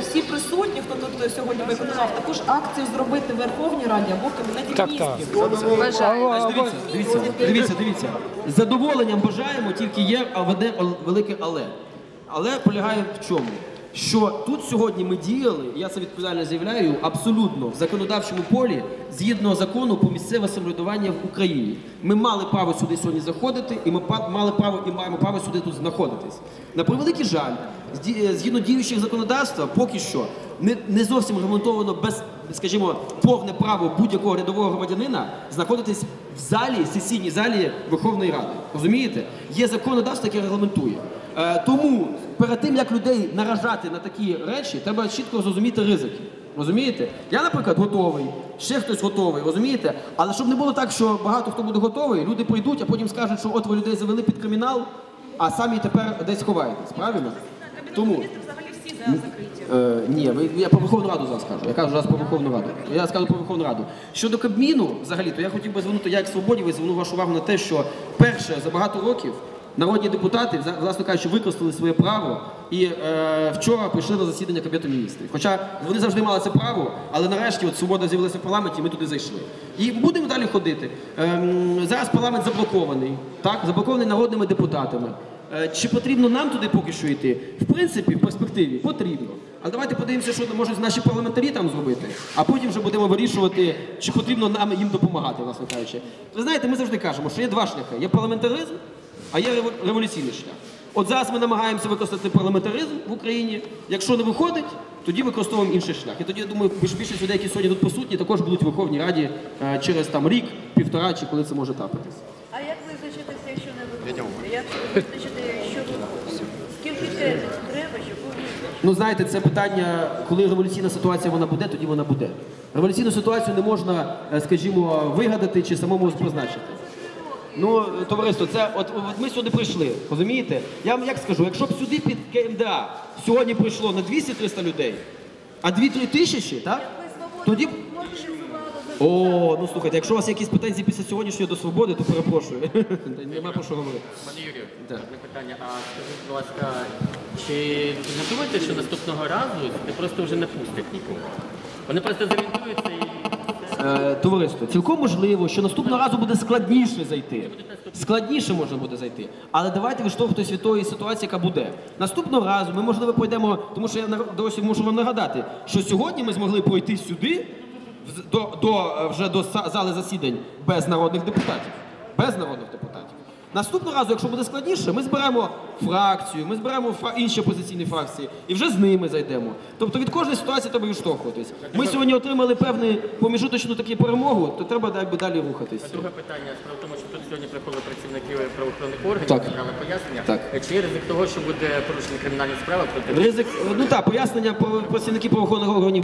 всі присутні, хто тут сьогодні виконував, також акцію зробити в Верховній Раді або в кабінеті Так, міністрів. Так, Дивіться, дивіться, дивіться, дивіться. З задоволенням бажаємо, тільки є але веде велике але. Але полягає в чому? Що тут сьогодні ми діяли, я це відповідально заявляю, абсолютно в законодавчому полі згідно закону про місцеве самоврядування в Україні. Ми мали право сюди сьогодні заходити, і ми мали право і маємо право сюди тут знаходитись. На превеликий жаль, е, згідно діючих законодавства, поки що не, не зовсім регламентовано без, скажімо, повне право будь-якого рядового громадянина знаходитись в залі, сесійній залі Верховної Ради. Розумієте? Є законодавство, яке регламентує. Е, тому перед тим як людей наражати на такі речі, треба чітко зрозуміти ризики. Розумієте? Я, наприклад, готовий, ще хтось готовий, розумієте? Але щоб не було так, що багато хто буде готовий, люди прийдуть, а потім скажуть, що от ви людей завели під кримінал, а самі тепер десь ховаєтесь. Правильно? Тому. Взагалі всі закриті. Е, ні, ви, я про Верховну Раду зараз кажу. Я кажу зараз про Верховну Раду. Я скажу про Верховну Раду. Щодо Кабміну, взагалі, то я хотів би звернути, я як свободі, зверну вашу увагу на те, що перше за багато років народні депутати, власне кажучи, використали своє право і е, вчора прийшли на засідання Кабінету міністрів. Хоча вони завжди мали це право, але нарешті от свобода з'явилася в парламенті, і ми туди зайшли. І будемо далі ходити. Ем, зараз парламент заблокований, так, заблокований народними депутатами. Е, Чи потрібно нам туди поки що йти? В принципі, в перспективі потрібно. Але давайте подивимося, що можуть наші парламентарі там зробити, а потім вже будемо вирішувати, чи потрібно нам їм допомагати, власне кажучи. Ви знаєте, ми завжди кажемо, що є два шляхи: є парламентаризм, а є рево- революційний шлях. От зараз ми намагаємося використати парламентаризм в Україні. Якщо не виходить, тоді використовуємо інший шлях. І тоді я думаю, більш- більшість людей, які сьогодні тут присутні, також будуть в Верховній Раді е, через там рік, півтора чи коли це може трапитись. А як визначитися, якщо не виходить? Як визначити, що робити? Скільки треба, щоб? Ну, знаєте, це питання, коли революційна ситуація вона буде, тоді вона буде. Революційну ситуацію не можна, е, скажімо, вигадати чи самому позначити. Ну, товариство, це от, от ми сюди прийшли, розумієте? Я вам як скажу, якщо б сюди під КМДА сьогодні прийшло не 200-300 людей, а 2-3 тисячі, так? Тоді б о, ну слухайте, якщо у вас якісь претензії після сьогоднішньої до свободи, то перепрошую. Нема про що говорити. Пане Юрію, Так. одне питання. А скажіть, будь ласка, чи не думаєте, що наступного разу сюди просто вже не пустять нікого? Вони просто зорієнтуються і товариство, цілком можливо, що наступного разу буде складніше зайти. Складніше можна буде зайти. Але давайте відштовхуватись від тої ситуації, яка буде. Наступного разу ми, можливо, пройдемо, тому що я досі мушу вам нагадати, що сьогодні ми змогли пройти сюди, до, до, е, вже до зали засідань без народних депутатів. Без народних депутатів. Наступного разу, якщо буде складніше, ми зберемо фракцію, ми зберемо інші опозиційні фракції і вже з ними зайдемо. Тобто від кожної ситуації треба відштовхуватись. Ми сьогодні отримали певну поміжуточну таку перемогу, то треба далі, далі рухатись. друге питання. Справа в тому, що тут сьогодні приходили працівники правоохоронних органів, Так. дали пояснення. Так. Чи є ризик того, що буде порушені кримінальні справи проти Ризик, ну так, пояснення про працівників правоохоронних органів